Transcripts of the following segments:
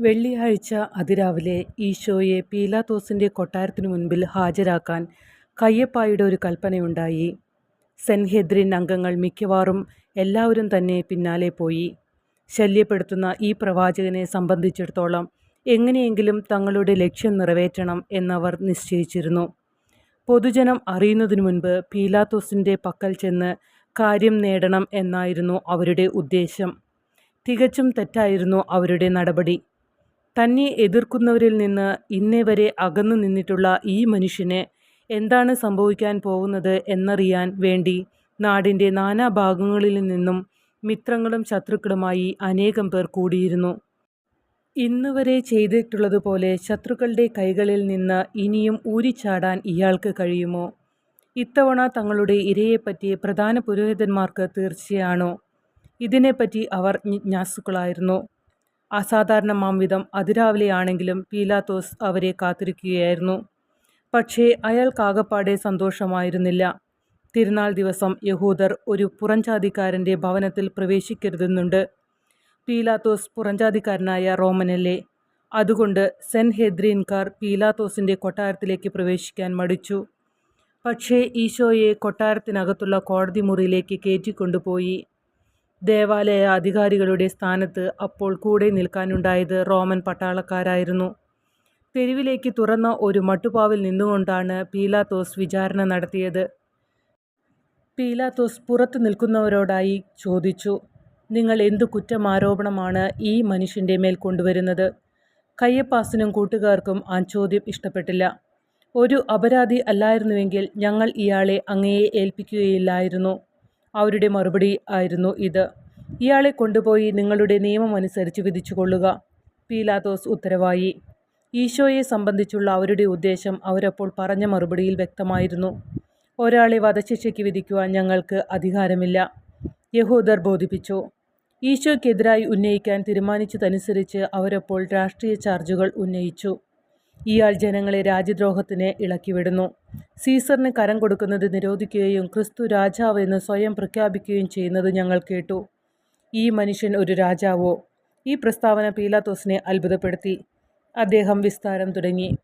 വെള്ളിയാഴ്ച അതിരാവിലെ ഈശോയെ പീലാത്തോസിന്റെ കൊട്ടാരത്തിനു മുൻപിൽ ഹാജരാക്കാൻ കയ്യപ്പായുടെ ഒരു കൽപ്പനയുണ്ടായി. സെൻഹെദ്രിൻ അംഗങ്ങൾ മിക്കവാറും എല്ലാവരും തന്നെ പിന്നാലെ പോയി. ശല്യപ്പെടുത്തുന്ന ഈ പ്രവാചകനെ സംബന്ധിച്ചിടത്തോളം എങ്ങനെയെങ്കിലും തങ്ങളുടെ ലക്ഷ്യം നിറവേറ്റണം എന്നവർ നിശ്ചയിച്ചിരുന്നു. പൊതുജനം അറിയുന്നതിനു മുൻപ് പീലാത്തോസിന്റെ പക്കൽ ചെന്ന് കാര്യം നേടണം എന്നായിരുന്നു അവരുടെ ഉദ്ദേശം തികച്ചും തെറ്റായിരുന്നു അവരുടെ നടപടി. തന്നെ എതിർക്കുന്നവരിൽ നിന്ന് ഇന്നേവരെ അകന്നു നിന്നിട്ടുള്ള ഈ മനുഷ്യന് എന്താണ് സംഭവിക്കാൻ പോകുന്നത് എന്നറിയാൻ വേണ്ടി നാടിന്റെ നാനാഭാഗങ്ങളിൽ നിന്നും മിത്രങ്ങളും ശത്രുക്കളുമായി അനേകം പേർ കൂടിയിരുന്നു. ഇന്നുവരെ ചെയ്തിട്ടുള്ളതുപോലെ ശത്രുക്കളുടെ കൈകളിൽ നിന്ന് ഇനിയും ഊരിച്ചാടാൻ ഇയാൾക്ക് കഴിയുമോ? ഇത്തവണ തങ്ങളുടെ ഇരയെപ്പറ്റി പ്രധാന പുരോഹിതന്മാർക്ക് തീർച്ചയാണോ? ഇതിനെപ്പറ്റി അവർ ജിജ്ഞാസുക്കളായിരുന്നു. അസാധാരണമാംവിധം അതിരാവിലെയാണെങ്കിലും പീലാത്തോസ് അവരെ കാത്തിരിക്കുകയായിരുന്നു. പക്ഷേ അയാൾക്കാകപ്പാടെ സന്തോഷമായിരുന്നില്ല. തിരുനാൾ ദിവസം യഹൂദർ ഒരു പുറഞ്ചാതിക്കാരന്റെ ഭവനത്തിൽ പ്രവേശിക്കരുതെന്നുണ്ട്. പീലാത്തോസ് പുറംജാതിക്കാരനായ റോമനല്ലേ. അതുകൊണ്ട് സെൻ ഹെദ്രീൻകാർ പീലാത്തോസിന്റെ കൊട്ടാരത്തിലേക്ക് പ്രവേശിക്കാൻ മടിച്ചു. പക്ഷേ ഈശോയെ കൊട്ടാരത്തിനകത്തുള്ള കോടതിമുറിയിലേക്ക് കേറ്റിക്കൊണ്ടുപോയി. ദേവാലയാധികാരികളുടെ സ്ഥാനത്ത് അപ്പോൾ കൂടെ നിൽക്കാനുണ്ടായത് റോമൻ പട്ടാളക്കാരായിരുന്നു. തെരുവിലേക്ക് തുറന്ന ഒരു മട്ടുപാവിൽ നിന്നുകൊണ്ടാണ് പീലാത്തോസ് വിചാരണ നടത്തിയത്. പീലാത്തോസ് പുറത്തു നിൽക്കുന്നവരോടായി ചോദിച്ചു, നിങ്ങൾ എന്തു കുറ്റമാരോപണമാണ് ഈ മനുഷ്യന്റെ മേൽ കൊണ്ടുവരുന്നത്? കയ്യപ്പാസിനും കൂട്ടുകാർക്കും ആ ചോദ്യം ഇഷ്ടപ്പെട്ടില്ല. ഒരു അപരാധി അല്ലായിരുന്നുവെങ്കിൽ ഞങ്ങൾ ഇയാളെ അങ്ങയെ ഏൽപ്പിക്കുകയില്ലായിരുന്നു. അവരുടെ മറുപടി ആയിരുന്നു ഇത്. ഇയാളെ കൊണ്ടുപോയി നിങ്ങളുടെ നിയമം നിയമമനുസരിച്ച് വിധിച്ചുകൊള്ളുക. പീലാത്തോസ് ഉത്തരവായി. ഈശോയെ സംബന്ധിച്ചുള്ള അവരുടെ ഉദ്ദേശം അവരപ്പോൾ പറഞ്ഞ മറുപടിയിൽ വ്യക്തമായിരുന്നു. ഒരാളെ വധശിക്ഷയ്ക്ക് വിധിക്കുവാൻ ഞങ്ങൾക്ക് അധികാരമില്ല. യഹൂദർ ബോധിപ്പിച്ചു. ഈശോയ്ക്കെതിരായി ഉന്നയിക്കാൻ തീരുമാനിച്ചതനുസരിച്ച് അവരപ്പോൾ രാഷ്ട്രീയ ചാർജുകൾ ഉന്നയിച്ചു. ഇയാൾ ജനങ്ങളെ രാജ്യദ്രോഹത്തിന് ഇളക്കിവിടുന്നു. സീസറിന് കരം കൊടുക്കുന്നത് നിരോധിക്കുകയും ക്രിസ്തു രാജാവ് എന്ന് സ്വയം പ്രഖ്യാപിക്കുകയും ചെയ്യുന്നത് ഞങ്ങൾ കേട്ടു. ഈ മനുഷ്യൻ ഒരു രാജാവോ? ഈ പ്രസ്താവന പീലാത്തോസിനെ അത്ഭുതപ്പെടുത്തി. അദ്ദേഹം വിസ്താരം തുടങ്ങി.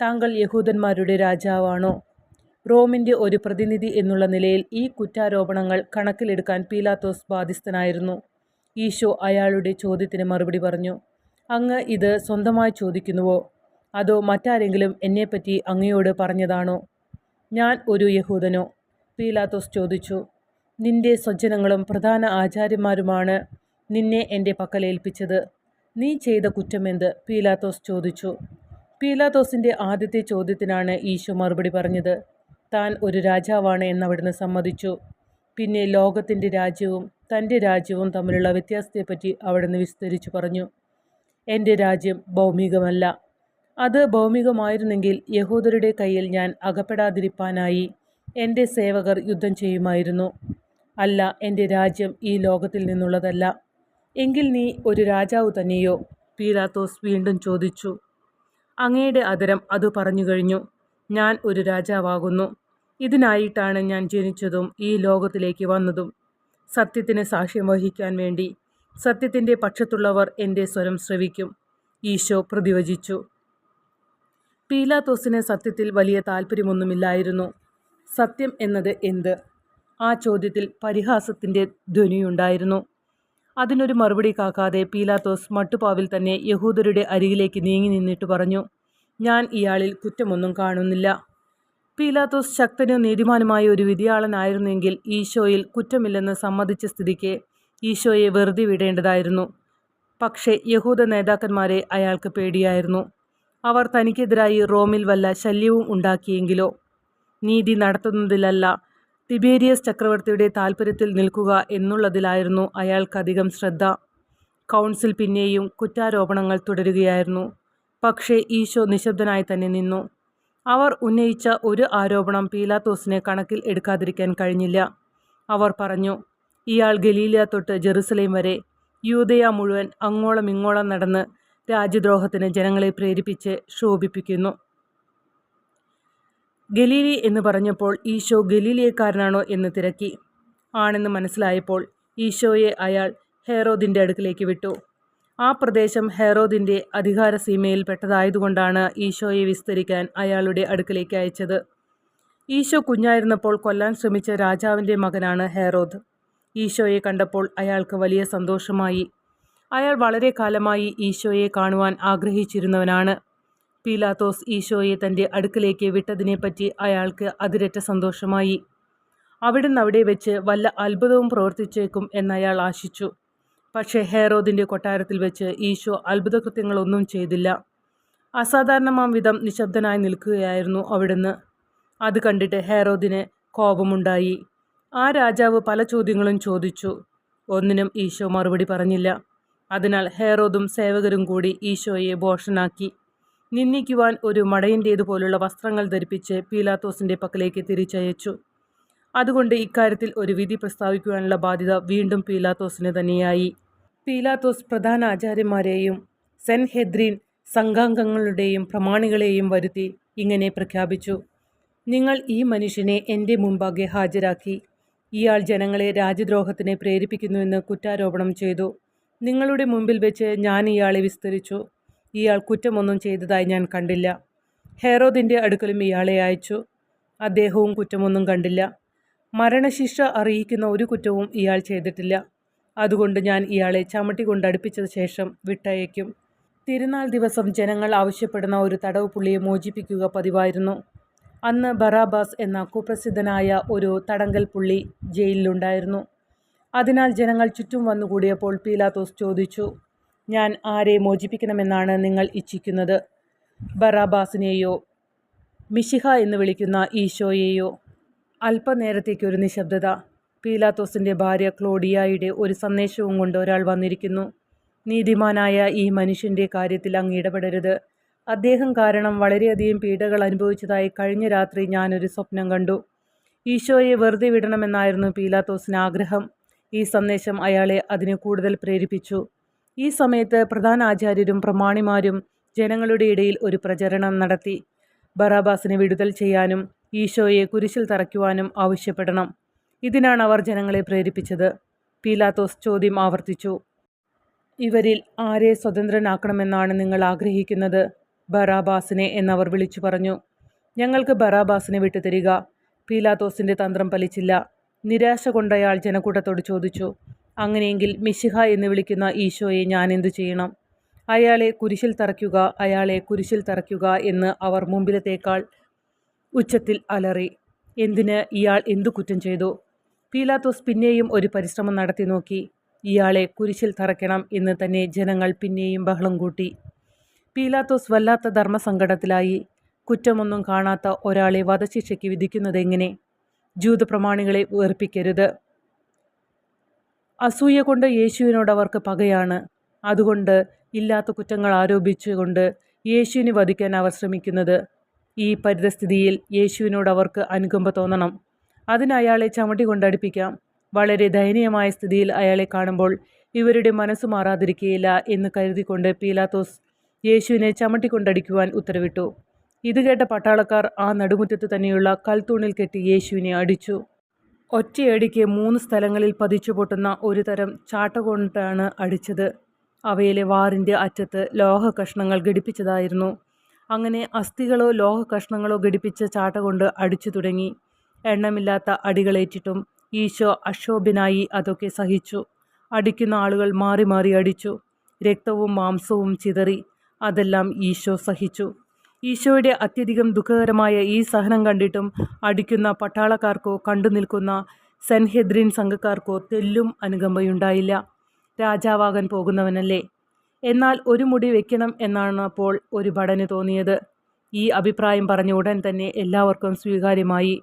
താങ്കൾ യഹൂദന്മാരുടെ രാജാവാണോ? റോമിന്റെ ഒരു പ്രതിനിധി എന്നുള്ള നിലയിൽ ഈ കുറ്റാരോപണങ്ങൾ കണക്കിലെടുക്കാൻ പീലാത്തോസ് ബാധ്യസ്ഥനായിരുന്നു. ഈശോ അയാളുടെ ചോദ്യത്തിന് മറുപടി പറഞ്ഞു. അങ്ങ് ഇത് സ്വന്തമായി ചോദിക്കുന്നുവോ? അതോ മറ്റാരെങ്കിലും എന്നെപ്പറ്റി അങ്ങയോട് പറഞ്ഞതാണോ? ഞാൻ ഒരു യഹൂദനോ? പീലാത്തോസ് ചോദിച്ചു. നിന്റെ സ്വജനങ്ങളും പ്രധാന ആചാര്യന്മാരുമാണ് നിന്നെ എന്റെ പക്കലേൽപ്പിച്ചത് നീ ചെയ്ത കുറ്റമെന്ത്? പീലാത്തോസ് ചോദിച്ചു. പീലാത്തോസിന്റെ ആദ്യത്തെ ചോദ്യത്തിനാണ് ഈശോ മറുപടി പറഞ്ഞത്. താൻ ഒരു രാജാവാണ് എന്നവിടുന്ന് സമ്മതിച്ചു. പിന്നെ ലോകത്തിന്റെ രാജ്യവും തന്റെ രാജ്യവും തമ്മിലുള്ള വ്യത്യാസത്തെപ്പറ്റി അവിടുന്ന് വിസ്തരിച്ചു പറഞ്ഞു. എന്റെ രാജ്യം ഭൗമികമല്ല. അത് ഭൗമികമായിരുന്നെങ്കിൽ യഹൂദരുടെ കയ്യിൽ ഞാൻ അകപ്പെടാതിരിപ്പാനായി എന്റെ സേവകർ യുദ്ധം ചെയ്യുമായിരുന്നു. അല്ല എന്റെ രാജ്യം ഈ ലോകത്തിൽ നിന്നുള്ളതല്ല. എങ്കിൽ നീ ഒരു രാജാവ് തന്നെയോ? പീലാത്തോസ് വീണ്ടും ചോദിച്ചു. അങ്ങയുടെ അതരം അത് പറഞ്ഞു കഴിഞ്ഞു ഞാൻ ഒരു രാജാവാകുന്നു. ഇതിനായിട്ടാണ് ഞാൻ ജനിച്ചതും ഈ ലോകത്തിലേക്ക് വന്നതും. സത്യത്തിന് സാക്ഷ്യം വഹിക്കാൻ വേണ്ടി. സത്യത്തിന്റെ പക്ഷത്തുള്ളവർ എന്റെ സ്വരം ശ്രവിക്കും. ഈശോ പ്രതിവചിച്ചു. പീലാത്തോസിന് സത്യത്തിൽ വലിയ താല്പര്യമൊന്നുമില്ലായിരുന്നു. സത്യം എന്നത് എന്ത്? ആ ചോദ്യത്തിൽ പരിഹാസത്തിന്റെ ധ്വനിയുണ്ടായിരുന്നു. അതിനൊരു മറുപടി കാക്കാതെ പീലാത്തോസ് മട്ടുപാവിൽ തന്നെ യഹൂദരുടെ അരികിലേക്ക് നീങ്ങി നിന്നിട്ട് പറഞ്ഞു. ഞാൻ ഇയാളിൽ കുറ്റമൊന്നും കാണുന്നില്ല. പീലാത്തോസ് ശക്തനും നീതിമാനുമായ ഒരു വിധിയാളനായിരുന്നെങ്കിൽ ഈശോയിൽ കുറ്റമില്ലെന്ന് സമ്മതിച്ച സ്ഥിതിക്ക് ഈശോയെ വെറുതെ വിടേണ്ടതായിരുന്നു. പക്ഷേ യഹൂദ നേതാക്കന്മാരെ അയാൾക്ക് പേടിയായിരുന്നു. അവർ തനിക്കെതിരായി റോമിൽ വല്ല ശല്യവും ഉണ്ടാക്കിയെങ്കിലോ? നീതി നടത്തുന്നതിലല്ല തിബേരിയസ് ചക്രവർത്തിയുടെ താൽപ്പര്യത്തിൽ നിൽക്കുക എന്നുള്ളതിലായിരുന്നു അയാൾക്കധികം ശ്രദ്ധ. കൗൺസിൽ പിന്നെയും കുറ്റാരോപണങ്ങൾ തുടരുകയായിരുന്നു. പക്ഷേ ഈശോ നിശബ്ദനായി തന്നെ നിന്നു. അവർ ഉന്നയിച്ച ഒരു ആരോപണം പീലാത്തോസിനെ കണക്കിൽ എടുക്കാതിരിക്കാൻ കഴിഞ്ഞില്ല. അവർ പറഞ്ഞു, ഇയാൾ ഗലീല തൊട്ട് ജെറുസലേം വരെ, യൂതയ മുഴുവൻ അങ്ങോളം ഇങ്ങോളം നടന്ന് രാജ്യദ്രോഹത്തിന് ജനങ്ങളെ പ്രേരിപ്പിച്ച് ക്ഷോഭിപ്പിക്കുന്നു. ഗലീലി എന്ന് പറഞ്ഞപ്പോൾ ഈശോ ഗലീലിയക്കാരനാണോ എന്ന് തിരക്കി. ആണെന്ന് മനസ്സിലായപ്പോൾ ഈശോയെ അയാൾ ഹെയറോദിന്റെ അടുക്കിലേക്ക് വിട്ടു. ആ പ്രദേശം ഹെറോദിന്റെ അധികാരസീമയിൽ പെട്ടതായതുകൊണ്ടാണ് ഈശോയെ വിസ്തരിക്കാൻ അയാളുടെ അടുക്കിലേക്ക് അയച്ചത് ഈശോ കുഞ്ഞായിരുന്നപ്പോൾ കൊല്ലാൻ ശ്രമിച്ച രാജാവിന്റെ മകനാണ് ഹെറോദ് ഈശോയെ കണ്ടപ്പോൾ അയാൾക്ക് വലിയ സന്തോഷമായി അയാൾ വളരെ കാലമായി ഈശോയെ കാണുവാൻ ആഗ്രഹിച്ചിരുന്നവനാണ്. പീലാത്തോസ് ഈശോയെ തന്റെ അടുക്കലേക്ക് വിട്ടതിനെപ്പറ്റി അയാൾക്ക് അതിരറ്റ സന്തോഷമായി. അവിടുന്ന് അവിടെ വെച്ച് വല്ല അത്ഭുതവും പ്രവർത്തിച്ചേക്കും എന്നയാൾ ആശിച്ചു. പക്ഷേ ഹെറോദിന്റെ കൊട്ടാരത്തിൽ വെച്ച് ഈശോ അത്ഭുതകൃത്യങ്ങളൊന്നും ചെയ്തില്ല. അസാധാരണമാം വിധം നിശബ്ദനായി നിൽക്കുകയായിരുന്നു അവിടുന്ന്. അത് കണ്ടിട്ട് ഹെയറോദിന് കോപമുണ്ടായി. ആ രാജാവ് പല ചോദ്യങ്ങളും ചോദിച്ചു. ഒന്നിനും ഈശോ മറുപടി പറഞ്ഞില്ല. അതിനാൽ ഹേറോദും സേവകരും കൂടി ഈശോയെ ഭോഷനാക്കി. നിന്ദിക്കുവാൻ ഒരു മടയന്റേതുപോലുള്ള വസ്ത്രങ്ങൾ ധരിപ്പിച്ച് പീലാത്തോസിന്റെ പക്കലേക്ക് തിരിച്ചയച്ചു. അതുകൊണ്ട് ഇക്കാര്യത്തിൽ ഒരു വിധി പ്രസ്താവിക്കുവാനുള്ള ബാധ്യത വീണ്ടും പീലാത്തോസിന് തന്നെയായി. പീലാത്തോസ് പ്രധാന ആചാര്യന്മാരെയും സെൻ ഹെദ്രീൻ സംഘാംഗങ്ങളുടെയും പ്രമാണികളെയും വരുത്തി ഇങ്ങനെ പ്രഖ്യാപിച്ചു. നിങ്ങൾ ഈ മനുഷ്യനെ എന്റെ മുമ്പാകെ ഹാജരാക്കി. ഇയാൾ ജനങ്ങളെ രാജ്യദ്രോഹത്തിന് പ്രേരിപ്പിക്കുന്നുവെന്ന് കുറ്റാരോപണം ചെയ്തു. നിങ്ങളുടെ മുമ്പിൽ വെച്ച് ഞാൻ ഇയാളെ വിസ്തരിച്ചു. ഇയാൾ കുറ്റമൊന്നും ചെയ്തതായി ഞാൻ കണ്ടില്ല. ഹെറോദിന്റെ അടുക്കലും ഇയാളെ അയച്ചു. അദ്ദേഹവും കുറ്റമൊന്നും കണ്ടില്ല. മരണശിക്ഷ അറിയിക്കുന്ന ഒരു കുറ്റവും ഇയാൾ ചെയ്തിട്ടില്ല. അതുകൊണ്ട് ഞാൻ ഇയാളെ ചമട്ടി കൊണ്ട് അടുപ്പിച്ച ശേഷം വിട്ടയക്കും. തിരുനാൾ ദിവസം ജനങ്ങൾ ആവശ്യപ്പെടുന്ന ഒരു തടവ് പുള്ളിയെ മോചിപ്പിക്കുക പതിവായിരുന്നു. അന്ന് ബറാബാസ് എന്ന കുപ്രസിദ്ധനായ ഒരു തടങ്കൽ പുള്ളി ജയിലിലുണ്ടായിരുന്നു. അതിനാൽ ജനങ്ങൾ ചുറ്റും വന്നുകൂടിയപ്പോൾ പീലാത്തോസ് ചോദിച്ചു ഞാൻ ആരെ മോചിപ്പിക്കണമെന്നാണ് നിങ്ങൾ ഇച്ഛിക്കുന്നത്? ബറാബാസിനെയോ മിഷിഹ എന്ന് വിളിക്കുന്ന ഈശോയെയോ? അല്പനേരത്തേക്കൊരു നിശബ്ദത. പീലാത്തോസിന്റെ ഭാര്യ ക്ലോഡിയായുടെ ഒരു സന്ദേശവും കൊണ്ട് ഒരാൾ വന്നിരിക്കുന്നു. നീതിമാനായ ഈ മനുഷ്യന്റെ കാര്യത്തിൽ അങ്ങ് ഇടപെടരുത്. അദ്ദേഹം കാരണം വളരെയധികം പീഡകൾ അനുഭവിച്ചതായി കഴിഞ്ഞ രാത്രി ഞാനൊരു സ്വപ്നം കണ്ടു. ഈശോയെ വെറുതെ വിടണമെന്നായിരുന്നു പീലാത്തോസിന് ആഗ്രഹം. ഈ സന്ദേശം അയാളെ അതിന് കൂടുതൽ പ്രേരിപ്പിച്ചു. ഈ സമയത്ത് പ്രധാന ആചാര്യരും പ്രമാണിമാരും ജനങ്ങളുടെ ഇടയിൽ ഒരു പ്രചരണം നടത്തി. ബറാബാസിനെ വിടുതൽ ചെയ്യാനും ഈശോയെ കുരിശിൽ തറയ്ക്കുവാനും ആവശ്യപ്പെടണം. ഇതിനാണ് അവർ ജനങ്ങളെ പ്രേരിപ്പിച്ചത്. പീലാത്തോസ് ചോദ്യം ആവർത്തിച്ചു. ഇവരിൽ ആരെ സ്വതന്ത്രനാക്കണമെന്നാണ് നിങ്ങൾ ആഗ്രഹിക്കുന്നത്? ബറാബാസിനെ എന്നവർ വിളിച്ചു പറഞ്ഞു. ഞങ്ങൾക്ക് ബറാബാസിനെ വിട്ടുതരിക. പീലാത്തോസിന്റെ തന്ത്രം ഫലിച്ചില്ല. നിരാശ കൊണ്ടയാൾ ജനക്കൂട്ടത്തോട് ചോദിച്ചു അങ്ങനെയെങ്കിൽ മിശിഹ എന്ന് വിളിക്കുന്ന ഈശോയെ ഞാൻ എന്തു ചെയ്യണം? അയാളെ കുരിശിൽ തറയ്ക്കുക അയാളെ കുരിശിൽ തറയ്ക്കുക എന്ന് അവർ മുമ്പിലത്തേക്കാൾ ഉച്ചത്തിൽ അലറി. എന്തിന് ഇയാൾ എന്തു കുറ്റം ചെയ്തു? പീലാത്തോസ് പിന്നെയും ഒരു പരിശ്രമം നടത്തി നോക്കി. ഇയാളെ കുരിശിൽ തറയ്ക്കണം എന്ന് തന്നെ ജനങ്ങൾ പിന്നെയും ബഹളം കൂട്ടി. പീലാത്തോസ് വല്ലാത്ത ധർമ്മസങ്കടത്തിലായി. കുറ്റമൊന്നും കാണാത്ത ഒരാളെ വധശിക്ഷയ്ക്ക് വിധിക്കുന്നതെങ്ങനെ? ജൂതപ്രമാണികളെ വേർപ്പിക്കരുത് അസൂയ കൊണ്ട് യേശുവിനോട് അവർക്ക് പകയാണ്. അതുകൊണ്ട് ഇല്ലാത്ത കുറ്റങ്ങൾ ആരോപിച്ചുകൊണ്ട് യേശുവിനെ വധിക്കാൻ അവർ ശ്രമിക്കുന്നത്. ഈ പരിതസ്ഥിതിയിൽ യേശുവിനോട് അവർക്ക് അനുകമ്പ തോന്നണം. അതിന് അയാളെ ചമട്ടി കൊണ്ടടുപ്പിക്കാം വളരെ ദയനീയമായ സ്ഥിതിയിൽ അയാളെ കാണുമ്പോൾ ഇവരുടെ മനസ്സ് മാറാതിരിക്കുകയില്ല എന്ന് കരുതിക്കൊണ്ട് പീലാത്തോസ് യേശുവിനെ ചമട്ടി കൊണ്ടടിക്കുവാൻ ഉത്തരവിട്ടു. ഇത് കേട്ട പട്ടാളക്കാർ ആ നടുമുറ്റത്ത് തന്നെയുള്ള കൽത്തൂണിൽ കെട്ടി യേശുവിനെ അടിച്ചു. ഒറ്റയടിക്ക് മൂന്ന് സ്ഥലങ്ങളിൽ പതിച്ചു പൊട്ടുന്ന ഒരു തരം ചാട്ട കൊണ്ടാണ് അടിച്ചത്. അവയിലെ വാറിന്റെ അറ്റത്ത് ലോഹ കഷ്ണങ്ങൾ ഘടിപ്പിച്ചതായിരുന്നു. അങ്ങനെ അസ്ഥികളോ ലോഹ കഷ്ണങ്ങളോ ഘടിപ്പിച്ച ചാട്ട കൊണ്ട് അടിച്ചു തുടങ്ങി. എണ്ണമില്ലാത്ത അടികളേറ്റിട്ടും ഈശോ അക്ഷോഭ്യനായി അതൊക്കെ സഹിച്ചു. അടിക്കുന്ന ആളുകൾ മാറി മാറി അടിച്ചു. രക്തവും മാംസവും ചിതറി. അതെല്ലാം ഈശോ സഹിച്ചു. ഈശോയുടെ അത്യധികം ദുഃഖകരമായ ഈ സഹനം കണ്ടിട്ടും അടിക്കുന്ന പട്ടാളക്കാർക്കോ കണ്ടു നിൽക്കുന്ന സെൻഹെദ്രിൻ സംഘക്കാർക്കോ തെല്ലും അനുകമ്പയുണ്ടായില്ല. രാജാവാകാൻ പോകുന്നവനല്ലേ. എന്നാൽ ഒരു മുടി വെക്കണം എന്നാണ് അപ്പോൾ ഒരു ഭടന് തോന്നിയത്. ഈ അഭിപ്രായം പറഞ്ഞ ഉടൻ തന്നെ എല്ലാവർക്കും സ്വീകാര്യമായി.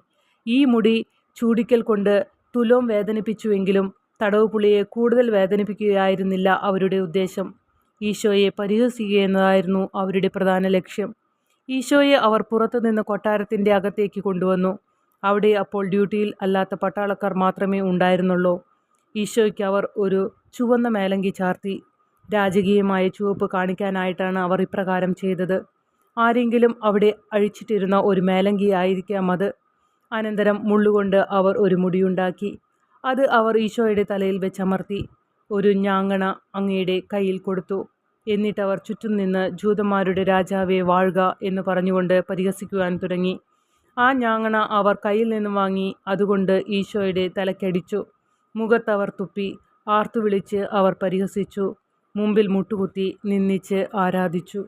ഈ മുടി ചൂടിക്കൽ കൊണ്ട് തുലോം വേദനിപ്പിച്ചുവെങ്കിലും തടവുപുള്ളിയെ കൂടുതൽ വേദനിപ്പിക്കുകയായിരുന്നില്ല അവരുടെ ഉദ്ദേശം. ഈശോയെ പരിഹസിക്കുക എന്നതായിരുന്നു അവരുടെ പ്രധാന ലക്ഷ്യം. ഈശോയെ അവർ പുറത്തുനിന്ന് കൊട്ടാരത്തിന്റെ അകത്തേക്ക് കൊണ്ടുവന്നു. അവിടെ അപ്പോൾ ഡ്യൂട്ടിയിൽ അല്ലാത്ത പട്ടാളക്കാർ മാത്രമേ ഉണ്ടായിരുന്നുള്ളൂ. ഈശോയ്ക്ക് അവർ ഒരു ചുവന്ന മേലങ്കി ചാർത്തി. രാജകീയമായ ചുവപ്പ് കാണിക്കാനായിട്ടാണ് അവർ ഇപ്രകാരം ചെയ്തത്. ആരെങ്കിലും അവിടെ അഴിച്ചിട്ടിരുന്ന ഒരു മേലങ്കി ആയിരിക്കാം അത്. അനന്തരം മുള്ളുകൊണ്ട് അവർ ഒരു മുടിയുണ്ടാക്കി. അത് അവർ ഈശോയുടെ തലയിൽ വെച്ചമർത്തി. ഒരു ഞാങ്ങണ അങ്ങയുടെ കയ്യിൽ കൊടുത്തു. എന്നിട്ടവർ ചുറ്റും നിന്ന് ജൂതന്മാരുടെ രാജാവെ വാഴുക എന്ന് പറഞ്ഞുകൊണ്ട് പരിഹസിക്കുവാൻ തുടങ്ങി. ആ ഞാങ്ങണ അവർ കയ്യിൽ നിന്നും വാങ്ങി അതുകൊണ്ട് ഈശോയുടെ തലക്കടിച്ചു. മുഖത്തവർ തുപ്പി ആർത്തുവിളിച്ച് അവർ പരിഹസിച്ചു. മുമ്പിൽ മുട്ടുകുത്തി നിന്നിച്ച് ആരാധിച്ചു.